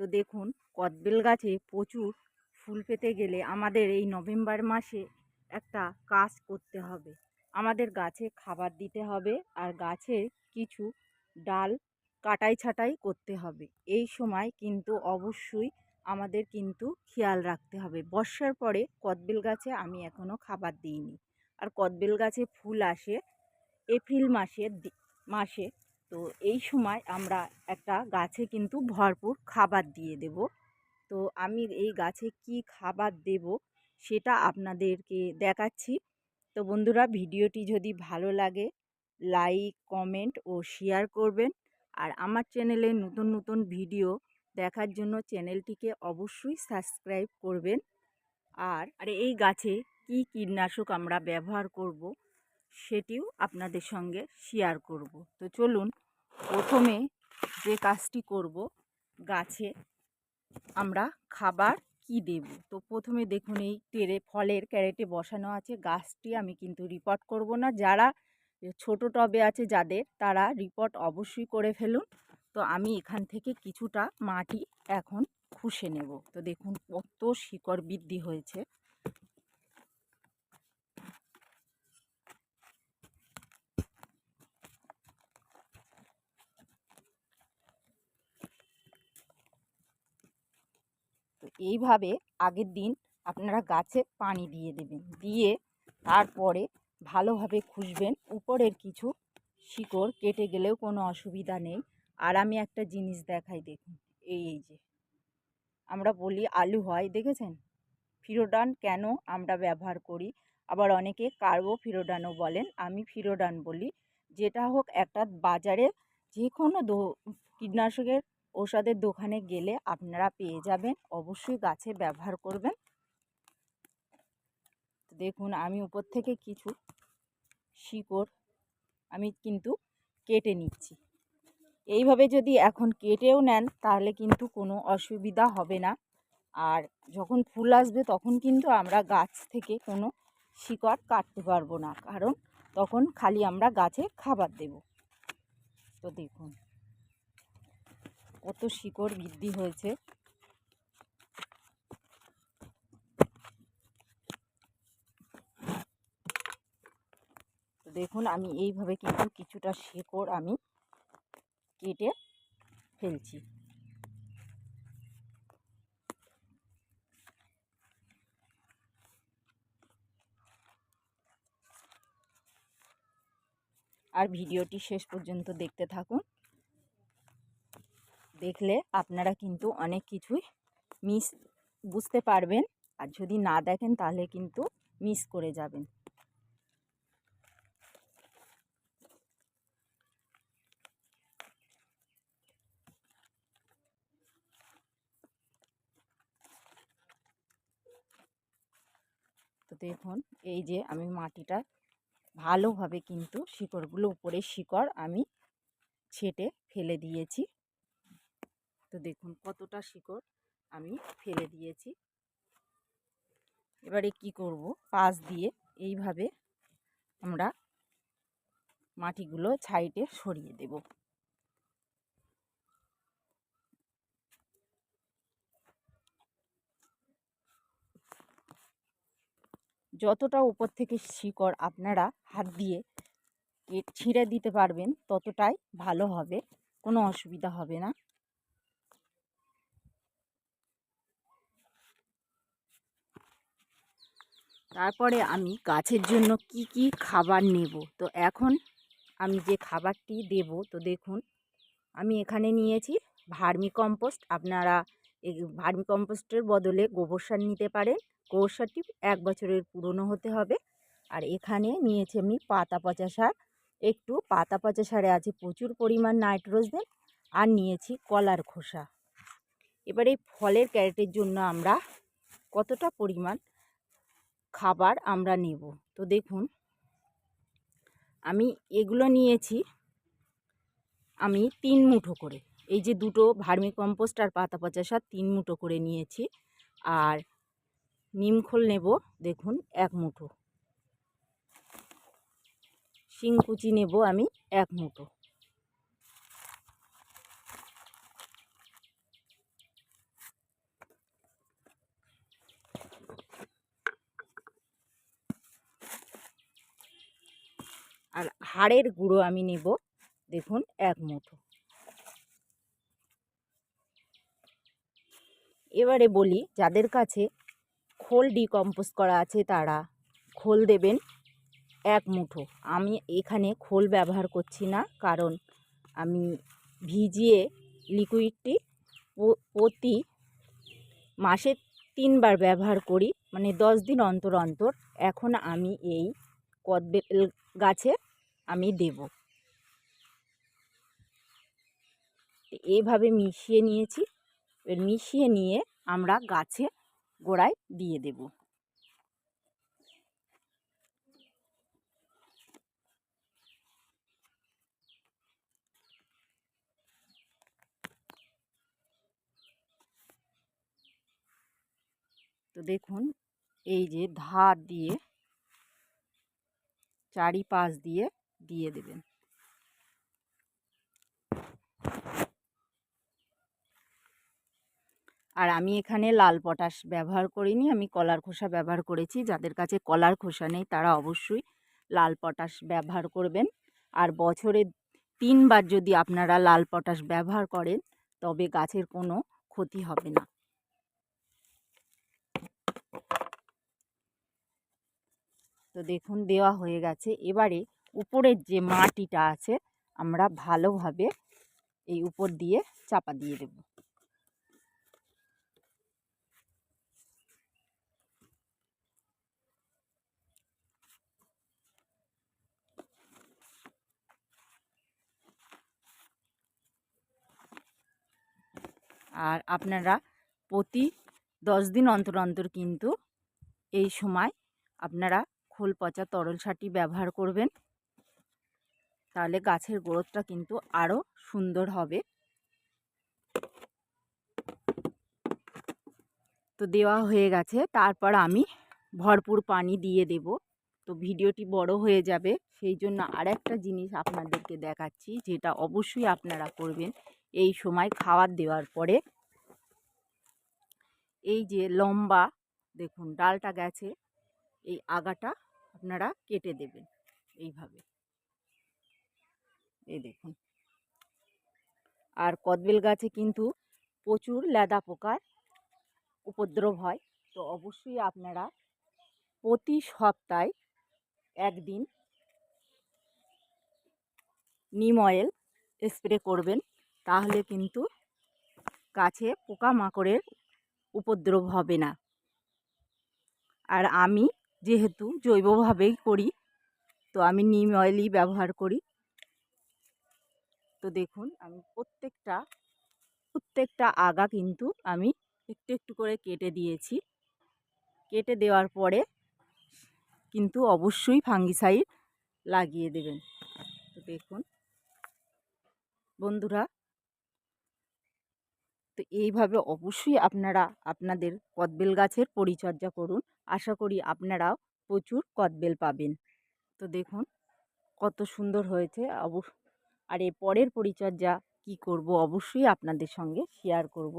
তো দেখুন, কদবেল গাছে প্রচুর ফুল পেতে গেলে আমাদের এই নভেম্বর মাসে একটা কাজ করতে হবে। আমাদের গাছে খাবার দিতে হবে আর গাছের কিছু ডাল কাটাই ছাটাই করতে হবে। এই সময় কিন্তু অবশ্যই আমাদের কিন্তু খেয়াল রাখতে হবে। বর্ষার পরে কদবেল গাছে আমি এখনও খাবার দিইনি। আর কদবেল গাছে ফুল আসে এপ্রিল মাসের দি- মাসে তো এই সময় আমরা একটা গাছে কিন্তু ভরপুর খাবার দিয়ে দেব। তো আমি এই গাছে কি খাবার দেব সেটা আপনাদেরকে দেখাচ্ছি। তো বন্ধুরা, ভিডিওটি যদি ভালো লাগে, লাইক, কমেন্ট ও শেয়ার করবেন। আর আমার চ্যানেলে নতুন নতুন ভিডিও দেখার জন্য চ্যানেলটিকে অবশ্যই সাবস্ক্রাইব করবেন। আর আর এই গাছে কি কীটনাশক আমরা ব্যবহার করব সেটিও আপনাদের সঙ্গে শেয়ার করব। তো চলুন প্রথমে যে কাজটি করব, গাছে আমরা খাবার কি দেব? তো প্রথমে দেখুন, এই টেরে ফলের ক্যারেটে বসানো আছে, গাছটি আমি কিন্তু রিপোর্ট করব না। যারা ছোট টবে আছে যাদের, তারা রিপোর্ট অবশ্যই করে ফেলুন। তো আমি এখান থেকে কিছুটা মাটি এখন খুশে নেব। তো দেখুন, কত শিকড় বৃদ্ধি হয়েছে। এইভাবে আগের দিন আপনারা গাছে পানি দিয়ে দেবেন। দিয়ে তারপরে ভালোভাবে খুঁজবেন উপরের কিছু শিকড় কেটে গেলেও কোনো অসুবিধা নেই। আর আমি একটা জিনিস দেখাই দেখুন। এই এই যে আমরা বলি আলু হয়, দেখেছেন? ফিরোডান কেন আমরা ব্যবহার করি? আবার অনেকে কার্বো ফিরোডানও বলেন, আমি ফিরোডান বলি। যেটা হোক একটা বাজারে যে কোনো কীটনাশকের ঔষধের দোকানে গেলে আপনারা পেয়ে যাবেন। অবশ্যই গাছে ব্যবহার করবেন। দেখুন, আমি উপর থেকে কিছু শিকড় আমি কিন্তু কেটে নিচ্ছি। এইভাবে যদি এখন কেটেও নেন, তাহলে কিন্তু কোনো অসুবিধা হবে না। আর যখন ফুল আসবে, তখন কিন্তু আমরা গাছ থেকে কোনো শিকড় কাটতে পারব না। কারণ তখন খালি আমরা গাছে খাবার দেব। তো দেখুন। কত শিকড় বৃদ্ধি হয়েছে। দেখুন, আমি এইভাবে কিন্তু কিছুটা শিকড় আমি কেটে ফেলছি। আর ভিডিওটি শেষ পর্যন্ত দেখতে থাকুন। দেখলে আপনারা কিন্তু অনেক কিছুই মিস বুঝতে পারবেন। আর যদি না দেখেন তাহলে কিন্তু মিস করে যাবেন। তো দেখুন, এই যে আমি মাটিটা ভালোভাবে কিন্তু শিকড়গুলো উপরের শিকড় আমি ছেটে ফেলে দিয়েছি। তো দেখুন কতটা শিকড় আমি ফেলে দিয়েছি। এবারে কি করব? পাশ দিয়ে এইভাবে আমরা মাটিগুলো ছাইটে সরিয়ে দেব। যতটা উপর থেকে শিকড় আপনারা হাত দিয়ে ছিঁড়ে দিতে পারবেন, ততটাই ভালো হবে, কোনো অসুবিধা হবে না। তারপরে আমি গাছের জন্য কি কি খাবার নেব? তো এখন আমি যে খাবারটি দেব, তো দেখুন, আমি এখানে নিয়েছি ভার্মি কম্পোস্ট আপনারা ভার্মি কম্পোস্টের বদলে গোবর সার নিতে পারেন। গোবর সারটি এক বছরের পুরনো হতে হবে। আর এখানে নিয়েছি আমি পাতা পচা সার। একটু পাতা পচা সারে আছে প্রচুর পরিমাণ নাইট্রোজেন। আর নিয়েছি কলার খোসা। এবার এই ফলের ক্যারেটের জন্য আমরা কতটা পরিমাণ খাবার আমরা নেব। তো দেখুন, আমি এগুলো নিয়েছি, আমি তিন মুঠো করে। এই যে দুটো ভার্মি কম্পোস্ট আর পাতা পচা সার তিন মুঠো করে নিয়েছি। আর নিমখোল নেব, দেখুন, এক মুঠো। শিংকুচি নেব আমি এক মুঠো। হাড়ের গুঁড়ো আমি নেব। দেখুন, এক মুঠো। এবারে বলি, যাদের কাছে খোল ডিকম্পোজ করা আছে, তারা খোল দেবেন এক মুঠো। আমি এখানে খোল ব্যবহার করছি না, কারণ আমি ভিজিয়ে লিকুইডটি প্রতি মাসে তিনবার ব্যবহার করি মানে দশ দিন অন্তর অন্তর। এখন আমি এই কদবেল গাছে আমি দেব। এইভাবে মিশিয়ে নিয়েছি। এবার মিশিয়ে নিয়ে আমরা গাছে গোড়ায় দিয়ে দেব। তো দেখুন, এই যে ধার দিয়ে, চারিপাশ দিয়ে দিয়ে দেবেন। আর আমি এখানে লাল পটাশ ব্যবহার করিনি, আমি কলার খোসা ব্যবহার করেছি। যাদের কাছে কলার খোসা নেই, তারা অবশ্যই লাল পটাশ ব্যবহার করবেন। আর বছরে তিনবার যদি আপনারা লাল পটাশ ব্যবহার করেন, তবে গাছের কোনো ক্ষতি হবে না। তো দেখুন, দেওয়া হয়ে গেছে। এবারে উপরের যে মাটিটা আছে, আমরা ভালোভাবে এই উপর দিয়ে চাপা দিয়ে দেব। আর আপনারা প্রতি দশ দিন অন্তর অন্তর কিন্তু এই সময় আপনারা খোল পচা তরল সারটি ব্যবহার করবেন। তাহলে গাছের গ্রোথটা কিন্তু আরও সুন্দর হবে। তো দেওয়া হয়ে গেছে। তারপর আমি ভরপুর পানি দিয়ে দেব। তো ভিডিওটি বড় হয়ে যাবে। সেই জন্য আর একটা জিনিস আপনাদেরকে দেখাচ্ছি, যেটা অবশ্যই আপনারা করবেন এই সময় খাবার দেওয়ার পরে। এই যে লম্বা, দেখুন, ডালটা গেছে। এই আগাটা আপনারা কেটে দেবেন। এইভাবে। এই দেখুন। আর কদবেল গাছে কিন্তু প্রচুর লেদা পোকার উপদ্রব হয়। তো অবশ্যই আপনারা প্রতি সপ্তাহে একদিন নিম অয়েল স্প্রে করবেন, তাহলে কিন্তু গাছে পোকামাকড়ের উপদ্রব হবে না। আর আমি যেহেতু জৈবভাবেই করি, তো আমি নিম অয়েলই ব্যবহার করি। তো দেখুন, আমি প্রত্যেকটা প্রত্যেকটা আগা কিন্তু আমি একটু একটু করে কেটে দিয়েছি। কেটে দেওয়ার পরে কিন্তু অবশ্যই ফাঙ্গিসাইড লাগিয়ে দেবেন। তো দেখুন। বন্ধুরা, তো এইভাবে অবশ্যই আপনারা আপনাদের কদবেল গাছের পরিচর্যা করুন। আশা করি আপনারাও প্রচুর কদবেল পাবেন। তো দেখুন, কত সুন্দর হয়েছে। অব আর এর পরের পরিচর্যা কি করব অবশ্যই আপনাদের সঙ্গে শেয়ার করব।